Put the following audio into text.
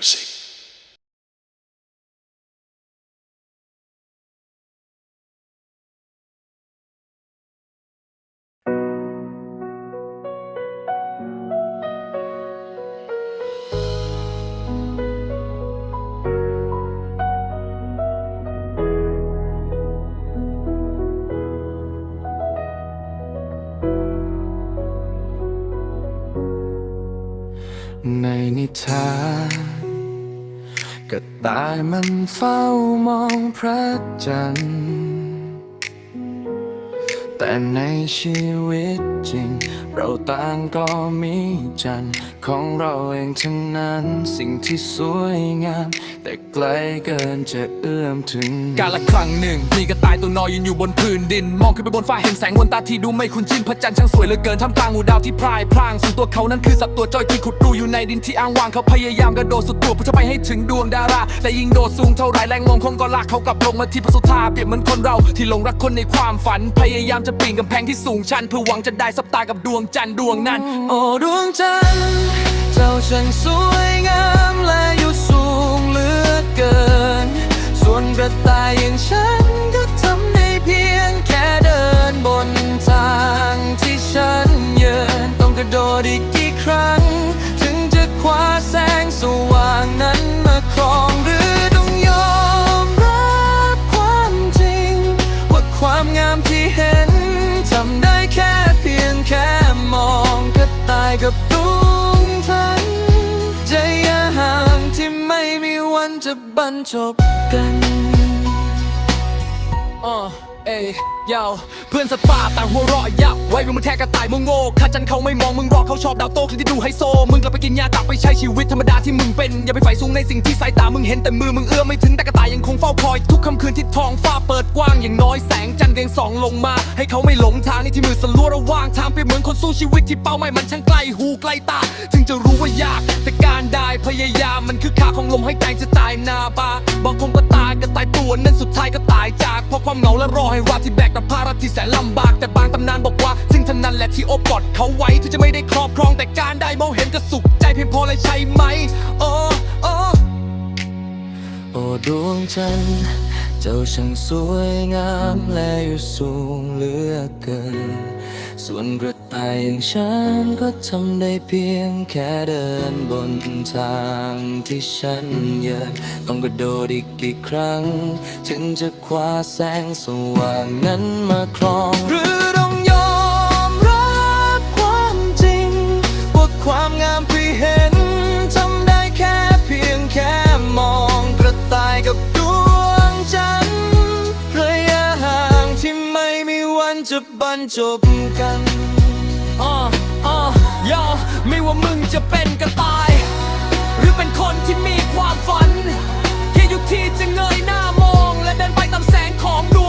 music ก็ตายมันเฝ้ามองพระจันทร์ แต่ในชีวิตจริง เราต่างก็มีจันทร์ของเราเองทั้งนั้นสิ่งที่สวยงาม แต่ไกลเกินจะเอื้อมถึง กาละครั้งหนึ่ง มีกระต่ายตัวน้อยยืนอยู่บนพื้นดิน มองขึ้นไปบนฟ้าเห็นแสงบนตาที่ดูไม่คุ้นชินพระจันทร์ช่างสวยเหลือเกินท่ามกลางหมู่ดาวที่พรายพรางส่วนตัวเขานั้นคือสัตว์ตัวจ้อยที่ขุดรูอยู่ในดินที่อ้างว้างเขาพยายามกระโดดสุดตัวเพื่อจะไปให้ถึงดวงดาราแต่ยิ่งโดดสูงเท่าไรแรงลมคงก็ลากเขากลับลงมาที่พระสุธาเปรียบเหมือนคนเราที่หลงรักคนในความฝันพยายามจะปีนกำแพงที่สูงชันเพื่อหวังจะได้สับตากับดวงจันทร์ดวงนั้น โอ้ดวงจันทร์เจ้าช่างสวยงามและายกับดวงจันทร์ใจอย่าห่างที่ไม่มีวันจะบรรจบกัน เยยาวเพื่อนสัตว์ป่าต่างหัวเราะยับไว้มึงมาแทกกระต่ายมึงโง่ข้าจันเขาไม่มองมึงรอกเขาชอบดาวโต้คลิปที่ดูไฮโซ มึงกลับไปกินยากลับไปใช้ชีวิตธรรมดาที่มึงเป็น อย่าไปใฝ่สูงในสิ่งที่สายตามึงเห็นแต่มือมึงเอื้อมไม่ถึงแต่กระต่ายยังคงเฝ้าคอย ทุกค่ำคืนที่ท้องฟ้าเปิดกว้างอย่างน้อยแสงจันทร์เรียงสองลงมา ให้เขาไม่หลงทางนี่ที่มือสลัวระว่างทางเปรียบเหมือนคนสู้ชีวิตที่เป้าหมายมันช่างไกลหูไกลตา ถึงจะรู้ว่ายาก แต่การได้พยายามมันคือค่าของลมให้แตงจะตายนาบาบางคนก็ตายก็ตาย วนั้นสุดท้ายก็ตายจาก เพราะความเหงาและรอให้วาที่แบกแต่ภาระที่แสนลำบาก แต่บางตำนานบอกว่าสิ่งท่านั้นแหละที่โอบกอดเขาไว้ที่จะไม่ได้ครอบครองแต่การได้มองเห็นก็สุขใจเพียงพอเลยใช่ไหมโอ้โอ้โอ้ดวงจันทร์เจ้าช่างสวยงามและอยู่สูงเหลือเกิน ส่วนกระต่ายอย่างฉันก็ทำได้เพียงแค่เดินบนทางที่ฉันเยินต้องกระโดดอีกกี่ครั้ง ถึงจะคว้าแสงสว่างนั้นมาครองหรือ จะบรรจบกันอ่าอ่ายาไม่ว่ามึงจะเป็นกระต่าย หรือเป็นคนที่มีความฝันแค่อยู่ที่จะเงยหน้ามองและเดินไปตามแสงของดวง